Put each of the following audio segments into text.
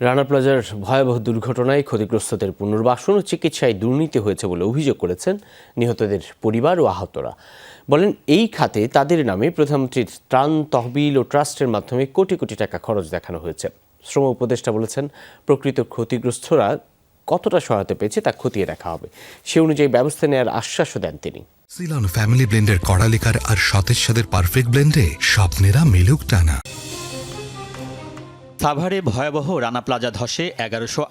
রানা প্লাজার ভয়াবহ দুর্ঘটনায় ক্ষতিগ্রস্তদের পুনর্বাসন ও চিকিৎসায় দুর্নীতি হয়েছে বলে অভিযোগ করেছেন নিহতদের পরিবার ও আহতরা। বলেন, এই খাতে তাদের নামে প্রধানমন্ত্রীর ত্রাণ, তহবিল ও ট্রাস্টের মাধ্যমে কোটি কোটি টাকা খরচ দেখানো হয়েছে। শ্রম উপদেষ্টা বলেছেন, প্রকৃত ক্ষতিগ্রস্তরা কতটা সহায়তা পেয়েছে তা খতিয়ে দেখা হবে। সে অনুযায়ী ব্যবস্থা নেওয়ার আশ্বাসও দেন তিনি। সিলন ফ্যামিলি ব্লেন্ডের কড়ালিকার আর সতেজ সাদের পারফেক্ট ব্লেন্ডে স্বপ্নেরা মিলুক টানা। সাভারে ভয়াবহ রানা প্লাজা ধসে এগারোশো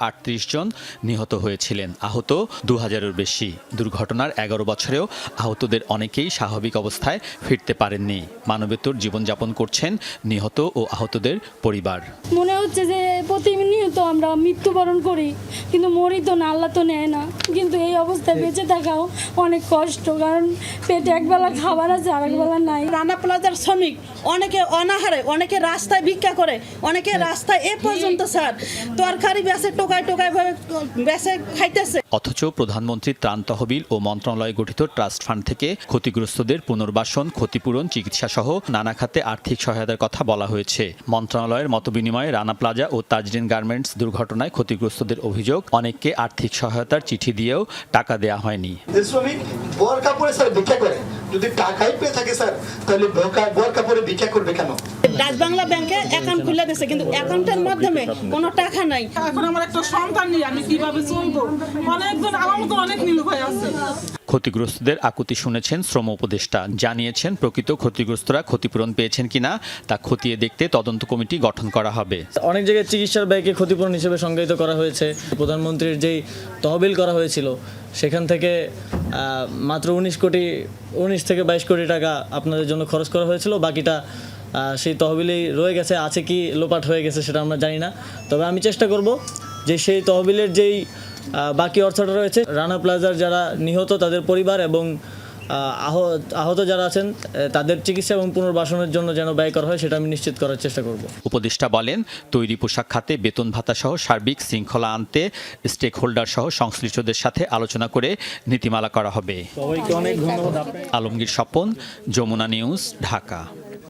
জন নিহত হয়েছিলেন। আহত দু হাজারের বেশি। দুর্ঘটনার এগারো বছরেও আহতদের অনেকেই স্বাভাবিক অবস্থায় ফিরতে পারেননি। মানবেতর জীবনযাপন করছেন নিহত ও আহতদের পরিবার। মনে হচ্ছে যে প্রতিনিয়ত আমরা মৃত্যুবরণ করি। কিন্তু মরি তো না আল্লাহ তো নেয় না। কিন্তু এই অবস্থায় বেঁচে থাকাও অনেক কষ্ট কারণ পেটে একবেলা খাবার আছে আর একবেলা নাই। রানা প্লাজার শ্রমিক অনেকে অনাহারে অনেকে রাস্তায় ভিক্ষা করে অনেকে রাস্তায় এ পর্যন্ত স্যার তরকারি বেসে টোকায় টোকায় ভাবে বেসে খাইতেছে। অথচ প্রধানমন্ত্রীর ত্রাণ তহবিল ও মন্ত্রণালয় গঠিত ট্রাস্ট ফান্ড থেকে ক্ষতিগ্রস্তদের পুনর্বাসন ক্ষতিপূরণ চিকিৎসা সহ নানা খাতে আর্থিক সহায়তার কথা বলা হয়েছে। মন্ত্রণালয়ের মতবিনিময়ে রানা প্লাজা ও তাজরিন গার্মেন্টস দুর্ঘটনায় ক্ষতিগ্রস্তদের অভিযোগ অনেককে আর্থিক সহায়তার চিঠি দিয়েও টাকা দেয়া হয়নি। যদি টাকাই পেয়ে থাকে স্যার তাহলে বোরকা- বর কাপড়ে ভিক্ষা করবে কেন? রাজবাংলা ব্যাংকে অ্যাকাউন্ট খুলে দিয়েছে কিন্তু অ্যাকাউন্টের মাধ্যমে কোনো টাকা নাই। এখন আমার একটা সন্তান নেই আমি কীভাবে চলবো? অনেকজন আমার মতো অনেক নির্ভয় আছে। ক্ষতিগ্রস্তদের আকুতি শুনেছেন শ্রম উপদেষ্টা জানিয়েছেন প্রকৃত ক্ষতিগ্রস্তরা ক্ষতিপূরণ পেয়েছেন কিনা তা খতিয়ে দেখতে তদন্ত কমিটি গঠন করা হবে। অনেক জায়গায় চিকিৎসার ব্যয়কে ক্ষতিপূরণ হিসেবে সংজ্ঞায়িত করা হয়েছে। প্রধানমন্ত্রীর যেই তহবিল করা হয়েছিল সেখান থেকে মাত্র উনিশ কোটি, উনিশ থেকে বাইশ কোটি টাকা আপনাদের জন্য খরচ করা হয়েছিল। বাকিটা সেই তহবিলেই রয়ে গেছে। আছে কি লোপাট হয়ে গেছে সেটা আমরা জানি না। তবে আমি চেষ্টা করব যে সেই তহবিলের যেই বাকি অর্থটা রয়েছে, রানা প্লাজার যারা নিহত তাদের পরিবার এবং আহত যারা আছেন তাদের চিকিৎসা এবং পুনর্বাসনের জন্য যেন ব্যয় করা হয় সেটা আমি নিশ্চিত করার চেষ্টা করব। উপদেষ্টা বলেন তৈরি পোশাক খাতে বেতন ভাতা সহ সার্বিক শৃঙ্খলা আনতে স্টেক হোল্ডার সহ সংশ্লিষ্টদের সাথে আলোচনা করে নীতিমালা করা হবে। আলমগীর স্বপন যমুনা নিউজ ঢাকা।